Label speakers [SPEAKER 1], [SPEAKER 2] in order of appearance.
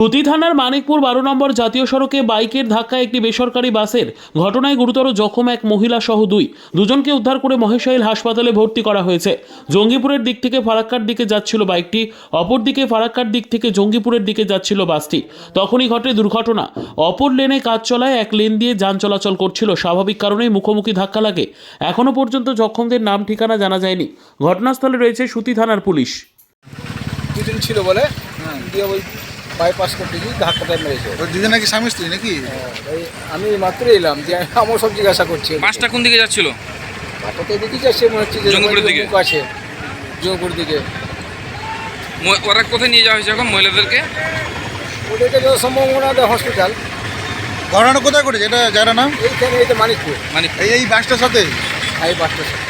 [SPEAKER 1] পুতি থানার মানিকপুর বারো নম্বর জাতীয় সড়কে বাইকের ধাক্কায় একটি বেসরকারি বাসের ঘটনায় গুরুতর জখম এক মহিলা সহ দুই। দুজনকে উদ্ধার করে মহেশাইল হাসপাতালে ভর্তি করা হয়েছে। জঙ্গিপুরের দিক থেকে ফারাক্কার দিকে যাচ্ছিল বাইকটি অপরদিকে ফারাক্কার দিক থেকে জঙ্গিপুরের দিকে যাচ্ছিল বাসটি। তখনই ঘটে দুর্ঘটনা। অপর লেনে কাজ চলায় এক লেন দিয়ে যান চলাচল করছিল। স্বাভাবিক কারণেই মুখোমুখি ধাক্কা লাগে। এখনও পর্যন্ত জখমদের নাম ঠিকানা জানা যায়নি। ঘটনাস্থলে রয়েছে সুতি থানার পুলিশ।
[SPEAKER 2] দুদিন ছিল বলে? দিয়ে ওই বাইপাস করতে গিয়ে ধাক্কাটা মেরেছে।
[SPEAKER 3] ওই দুজনে নাকি স্বামী স্ত্রী নাকি?
[SPEAKER 2] ওই আমি মাত্র এলাম যে আমার সব জিজ্ঞাসা করছে।
[SPEAKER 4] বাসটা কোন দিকে যাচ্ছিল?
[SPEAKER 2] বাটাতে দেখি যাচ্ছে মনে হচ্ছে যে
[SPEAKER 4] জঙ্গিপুরের দিকে?
[SPEAKER 2] মুখ আছে। জঙ্গিপুর দিকে।
[SPEAKER 4] ম- ওরা কোথায় নিয়ে যাওয়া হয়েছে এখন মহিলাদেরকে?
[SPEAKER 2] ওদেরকে যত সম্ভব মনে হয় হসপিটাল
[SPEAKER 3] ঘটনাটা কোথায় ঘটেছে? এটা যারা নাম?
[SPEAKER 2] এইখানে এই তো মানিকপুর।
[SPEAKER 4] মানে
[SPEAKER 3] এই এই বাসটার সাথে?
[SPEAKER 2] এই বাসটা